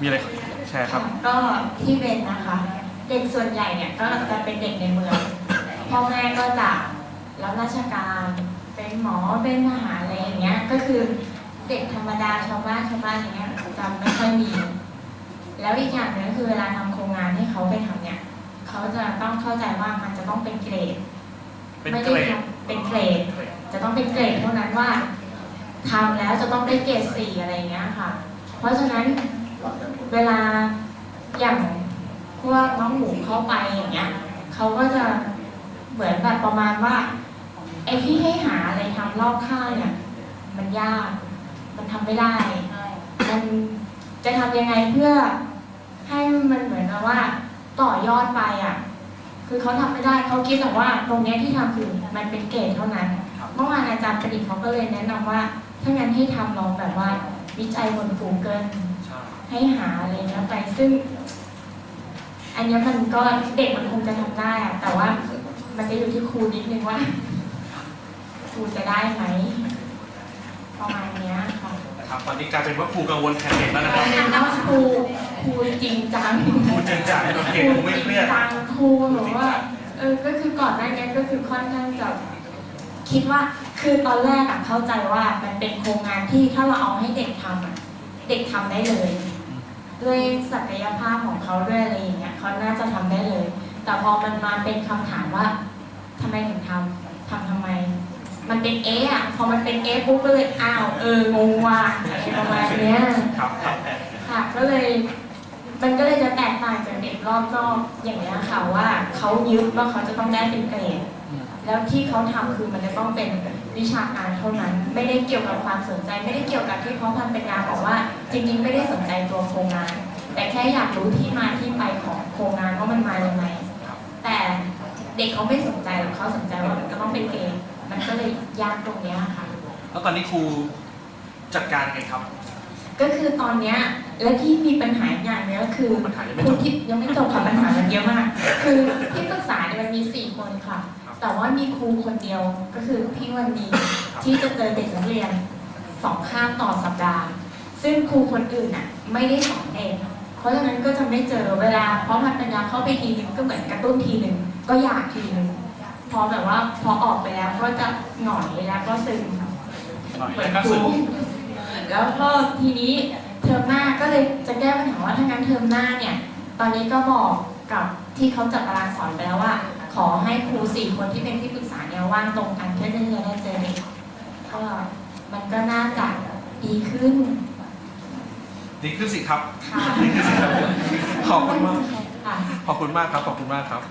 มีอะไรแชร์ครับ ก็ที่เป็นนะคะ เด็กส่วนใหญ่เนี่ยก็จะเป็นเด็กในเมืองพ่อแม่ก็จะรับราชการเป็นหมอเป็นทหารอะไรอย่างเงี้ย ก็คือเด็กธรรมดาชาวบ้านชาวบ้านอย่างเงี้ยจะไม่ค่อยมี แล้วอีกอย่างหนึงก็คือเวลาทำโครงงานให้เขาไปทำเนี่ยเขาจะต้องเข้าใจว่ามันจะต้องเป็นเกรดเป็นไม่เกได้รดทำเป็นเกรด จะต้องเป็นเกรดเท่านั้นว่าทำแล้วจะต้องได้เกรดสี่อะไรอย่างเงี้ยค่ะ เพราะฉะนั้น เวลาอย่างพวกน้องหมูเข้าไปอย่างเงี้ยเขาก็จะเหมือนแบบประมาณว่าไอ้ที่ให้หาอะไรทำรอบข้างเนี่ย มันยาก มันทำไม่ได้ มันจะทำยังไงเพื่อให้มันเหมือนกับว่า ต่อยอดไปอะ คือเขาทำไม่ได้เขาคิดแต่ว่าตรงเนี้ยที่ทำคือมันเป็นเกรดเท่านั้นเมื่อวานอาจารย์ประดิษฐ์เขาก็เลยแนะนำว่า ถ้างั้นให้ทำลองแบบว่า วิจัยบน Google ใช่ให้หาอะไรเงี้ยไปซึ่ง อันเนี้ยมันก็เด็กมันคงจะทำได้อะแต่ว่ามันจะอยู่ที่ครูนิดนึงว่าครูจะได้ไหมประมาณเนี้ยค่ะนะครับตอนนี้กลายเป็นว่าครูกังวลแทนเด็กแล้วนะครับแนะนำว่าครูครูจริงจังครูจริงจังโอเคครูไม่เครียดจริงจังครูหรือว่าเออก็คือก่อนหน้านี้ก็คือค่อนข้างจะคิดว่าคือตอนแรกอะเข้าใจว่ามันเป็นโครงงานที่ถ้าเราเอาให้เด็กทำอะเด็กทำได้เลย ด้วยศักยภาพของเขาด้วยอะไรอย่างเงี้ยเขาน่าจะทำได้เลย แต่พอมันมาเป็นคำถามว่าทำไมถึงทำทำทำไม มันเป็นเอะอะพอมันเป็นเอะปุ๊บก็เลยอ้าวเอองงว่ะอะไรประมาณเนี้ยครับครับค่ะก็เลยมันก็เลยจะแตกต่างจากเด็กรอบนอกอย่างนี้ยค่ะว่าเขายึดว่าเขาจะต้องได้เป็นเกรด แล้วที่เขาทำคือมันจะต้องเป็นวิชาการเท่านั้น ไม่ได้เกี่ยวกับความสนใจ ไม่ได้เกี่ยวกับที่เขาทำเป็นงานบอกว่า จริง ๆ ไม่ได้สนใจตัวโครงงาน แต่แค่อยากรู้ที่มาที่ไปของโครงงานว่ามันมาอย่างไรแต่เด็กเขาไม่สนใจหรอกเขาสนใจว่ามันจะต้องเป็นเกรดมันก็เลยยากตรงเนี้ยค่ะ แล้วตอนนี้ครูจัดการไงครับ ก็คือตอนเนี้ยและที่มีปัญหาอีกอย่างเนี้ยก็คือปัญหายังไม่ครูจบที่ยังไม่จบค่ะปัญหามันเยอะมาก คือที่ คนค่ะครับแต่ว่ามีครูคนเดียวก็คือพี่วันนี้ที่จะเจอเด็กนักเรียนสองข้ามต่อสัปดาห์ ซึ่งครูคนอื่นน่ะไม่ได้สอนเองเพราะฉะนั้นก็จะไม่เจอเวลา เพราะพันปัญญาเข้าไปทีนึงก็เหมือนกระตุ้นทีนึงก็อยากทีนึงพอแบบว่าพอออกไปแล้วก็จะหงอยแล้วก็ซึมหน่อยเหมือแล้วนก็ครูสึกแล้วก็ทีนี้เทอมหน้าก็เลยจะแก้ปัญหาว่าถ้างั้นเทอมหน้าเนี่ย ตอนนี้ก็บอกกับที่เขาจัดตารางสอนไปแล้วว่า ขอให้ครูสี่คนที่เป็นที่ปรึกษาเนี่ยว่างตรงกันเพื่อที่จะได้เจอเด็กก็มันก็น่าจะดีขึ้น ดีขึ้นสิครับค่ะดีขึ้นสิครับ ขอบคุณมากค่ะขอบคุณมากครับ ขอบคุณมากครับ